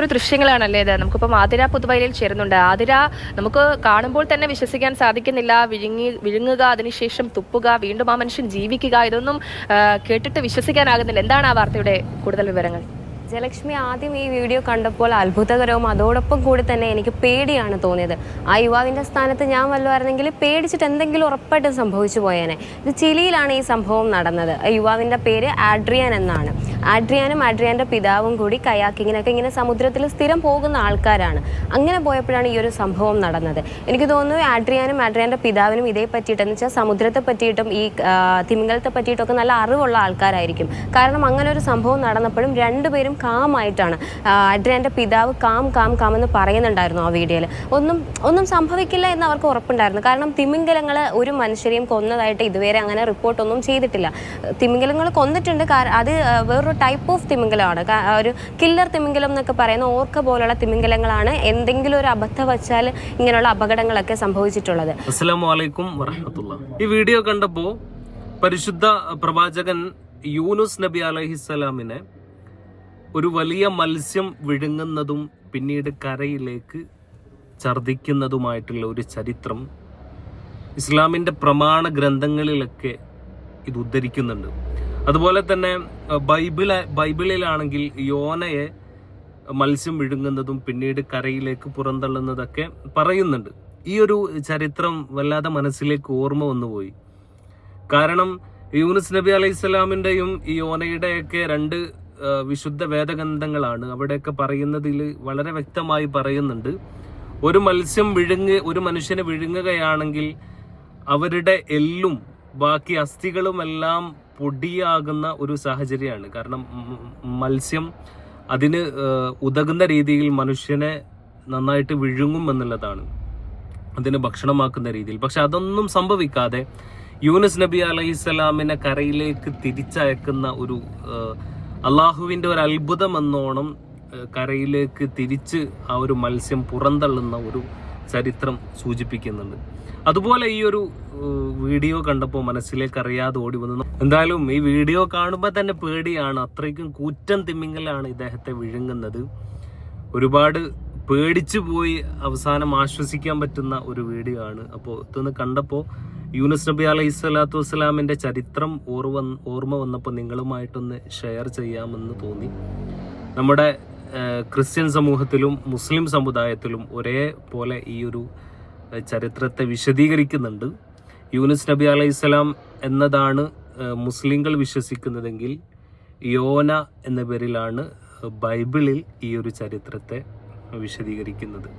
ഒരു ദൃശ്യങ്ങളാണല്ലേ ഇത്? നമുക്കിപ്പം ആതിര പുതുവയലിൽ ചേരുന്നുണ്ട്. ആതിര നമുക്ക് കാണുമ്പോൾ തന്നെ വിശ്വസിക്കാൻ സാധിക്കുന്നില്ല. വിഴുങ്ങി വിഴുങ്ങുക അതിനുശേഷം തുപ്പുക വീണ്ടും ആ മനുഷ്യൻ ജീവിക്കുക ഇതൊന്നും കേട്ടിട്ട് വിശ്വസിക്കാനാകുന്നില്ല. എന്താണ് ആ വാർത്തയുടെ കൂടുതൽ വിവരങ്ങൾ? ജയലക്ഷ്മി ആദ്യം ഈ വീഡിയോ കണ്ടപ്പോൾ അത്ഭുതകരവും അതോടൊപ്പം കൂടി തന്നെ എനിക്ക് പേടിയാണ് തോന്നിയത്. ആ യുവാവിന്റെ സ്ഥാനത്ത് ഞാൻ വല്ലതായിരുന്നെങ്കിൽ പേടിച്ചിട്ട് എന്തെങ്കിലും ഉറപ്പായിട്ടും സംഭവിച്ചു പോയേനെ. ഇത് ചിലിയിലാണ് ഈ സംഭവം നടന്നത്. ആ യുവാവിന്റെ പേര് ആഡ്രിയാൻ എന്നാണ്. ആഡ്രിയാനും ആഡ്രിയാന്റെ പിതാവും കൂടി കയാക്കിങ്ങിനൊക്കെ ഇങ്ങനെ സമുദ്രത്തിൽ സ്ഥിരം പോകുന്ന ആൾക്കാരാണ്. അങ്ങനെ പോയപ്പോഴാണ് ഈ ഒരു സംഭവം നടന്നത്. എനിക്ക് തോന്നുന്നു ആഡ്രിയാനും ആഡ്രിയാന്റെ പിതാവിനും ഇതേ പറ്റിയിട്ട് എന്ന് വെച്ചാൽ സമുദ്രത്തെ പറ്റിയിട്ടും ഈ തിമിംഗലത്തെ പറ്റിയിട്ടൊക്കെ നല്ല അറിവുള്ള ആൾക്കാരായിരിക്കും. കാരണം അങ്ങനെ ഒരു സംഭവം നടന്നപ്പോഴും രണ്ടുപേരും കാമായിട്ടാണ്. അഡ്രിയാന്റെ പിതാവ് കാം കാം കാം എന്ന് പറയുന്നുണ്ടായിരുന്നു ആ വീഡിയോയിൽ. ഒന്നും ഒന്നും സംഭവിക്കില്ല എന്ന് അവർക്ക് ഉറപ്പുണ്ടായിരുന്നു. കാരണം തിമിംഗലങ്ങൾ ഒരു മനുഷ്യരെയും കൊന്നതായിട്ട് ഇതുവരെ അങ്ങനെ റിപ്പോർട്ടൊന്നും ചെയ്തിട്ടില്ല. തിമിംഗലങ്ങൾ കൊന്നിട്ടുണ്ട്. അത് വേറൊരു ടൈപ്പ് ഓഫ് തിമിംഗലമാണ്. ഒരു കില്ലർ തിമിംഗലം എന്നൊക്കെ പറയുന്ന ഓർക്ക പോലുള്ള തിമിംഗലങ്ങളാണ് എന്തെങ്കിലും ഒരു അബദ്ധം വച്ചാൽ ഇങ്ങനെയുള്ള അപകടങ്ങളൊക്കെ സംഭവിച്ചിട്ടുള്ളത്. ഈ വീഡിയോ കണ്ടപ്പോൾ പരിശുദ്ധ പ്രവാചകൻ യൂനുസ് നബി അലഹിസ്സലാമിനെ ഒരു വലിയ മത്സ്യം വിഴുങ്ങുന്നതും പിന്നീട് കരയിലേക്ക് ഛർദിക്കുന്നതുമായിട്ടുള്ള ഒരു ചരിത്രം ഇസ്ലാമിന്റെ പ്രമാണ ഗ്രന്ഥങ്ങളിലൊക്കെ ഇത് ഉദ്ധരിക്കുന്നുണ്ട്. അതുപോലെ തന്നെ ബൈബിള ബൈബിളിലാണെങ്കിൽ യോനയെ മത്സ്യം വിഴുങ്ങുന്നതും പിന്നീട് കരയിലേക്ക് പുറന്തള്ളുന്നതൊക്കെ പറയുന്നുണ്ട്. ഈ ഒരു ചരിത്രം വല്ലാതെ മനസ്സിലേക്ക് ഓർമ്മ വന്നുപോയി. കാരണം യൂനുസ് നബി അലൈഹി സ്വലാമിന്റെയും ഈ യോനയുടെയൊക്കെ രണ്ട് വിശുദ്ധ വേദഗന്ധങ്ങളാണ് അവിടെയൊക്കെ പറയുന്നതിൽ വളരെ വ്യക്തമായി പറയുന്നുണ്ട്. ഒരു മത്സ്യം വിഴുങ്ങ് ഒരു മനുഷ്യനെ വിഴുങ്ങുകയാണെങ്കിൽ അവരുടെ എല്ലും ബാക്കി അസ്ഥികളുമെല്ലാം പൊടിയാകുന്ന ഒരു സാഹചര്യമാണ്. കാരണം മത്സ്യം അതിന് ഉതകുന്ന രീതിയിൽ മനുഷ്യനെ നന്നായിട്ട് വിഴുങ്ങും എന്നുള്ളതാണ്. അതിന് ഭക്ഷണമാക്കുന്ന രീതിയിൽ. പക്ഷെ അതൊന്നും സംഭവിക്കാതെ യൂനസ് നബി അലൈഹി സ്വലാമിനെ കരയിലേക്ക് തിരിച്ചയക്കുന്ന ഒരു ആ, അള്ളാഹുവിന്റെ ഒരു അത്ഭുതം എന്നോണം കരയിലേക്ക് തിരിച്ച് ആ ഒരു മത്സ്യം പുറന്തള്ളുന്ന ഒരു ചരിത്രം സൂചിപ്പിക്കുന്നുണ്ട്. അതുപോലെ ഈ ഒരു വീഡിയോ കണ്ടപ്പോൾ മനസ്സിലേക്ക് അറിയാതെ ഓടി വന്നു. എന്തായാലും ഈ വീഡിയോ കാണുമ്പോൾ തന്നെ പേടിയാണ്. അത്രയ്ക്കും കൂറ്റം തിമ്മിങ്ങലാണ് ഇദ്ദേഹത്തെ വിഴുങ്ങുന്നത്. ഒരുപാട് പേടിച്ചു പോയി അവസാനം ആശ്വസിക്കാൻ പറ്റുന്ന ഒരു വീഡിയോ ആണ്. അപ്പോൾ ഇതൊന്ന് കണ്ടപ്പോൾ യൂനുസ് നബി അലൈഹി സ്വലാത്തു വസ്സലാമിന്റെ ചരിത്രം ഓർവ ഓർമ്മ വന്നപ്പോൾ നിങ്ങളുമായിട്ടൊന്ന് ഷെയർ ചെയ്യാമെന്ന് തോന്നി. നമ്മുടെ ക്രിസ്ത്യൻ സമൂഹത്തിലും മുസ്ലിം സമുദായത്തിലും ഒരേപോലെ ഈ ഒരു ചരിത്രത്തെ വിശദീകരിക്കുന്നുണ്ട്. യൂനസ് നബി അലൈഹി സ്വലാം എന്നതാണ് മുസ്ലിങ്ങൾ വിശ്വസിക്കുന്നതെങ്കിൽ യോന എന്ന പേരിലാണ് ബൈബിളിൽ ഈ ഒരു ചരിത്രത്തെ വിശദീകരിക്കുന്നത്.